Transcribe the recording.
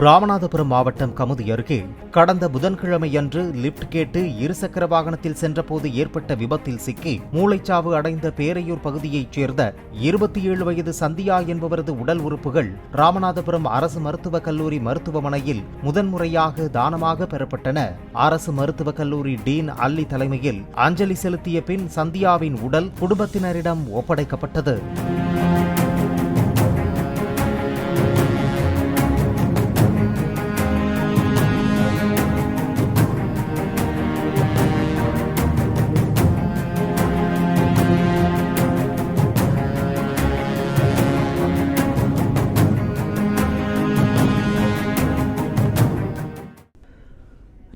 ராமநாதபுரம் மாவட்டம் கமுதி அருகே கடந்த புதன்கிழமையன்று லிப்ட் கேட்டு இருசக்கர வாகனத்தில் சென்றபோது ஏற்பட்ட விபத்தில் சிக்கி மூளைச்சாவு அடைந்த பேரையூர் பகுதியைச் சேர்ந்த இருபத்தி ஏழு வயது சந்தியா என்பவரது உடல் உறுப்புகள் ராமநாதபுரம் அரசு மருத்துவக் கல்லூரி மருத்துவமனையில் முதன்முறையாக தானமாக பெறப்பட்டன. அரசு மருத்துவக் கல்லூரி டீன் அல்லி தலைமையில் அஞ்சலி செலுத்திய பின் சந்தியாவின் உடல் குடும்பத்தினரிடம் ஒப்படைக்கப்பட்டது.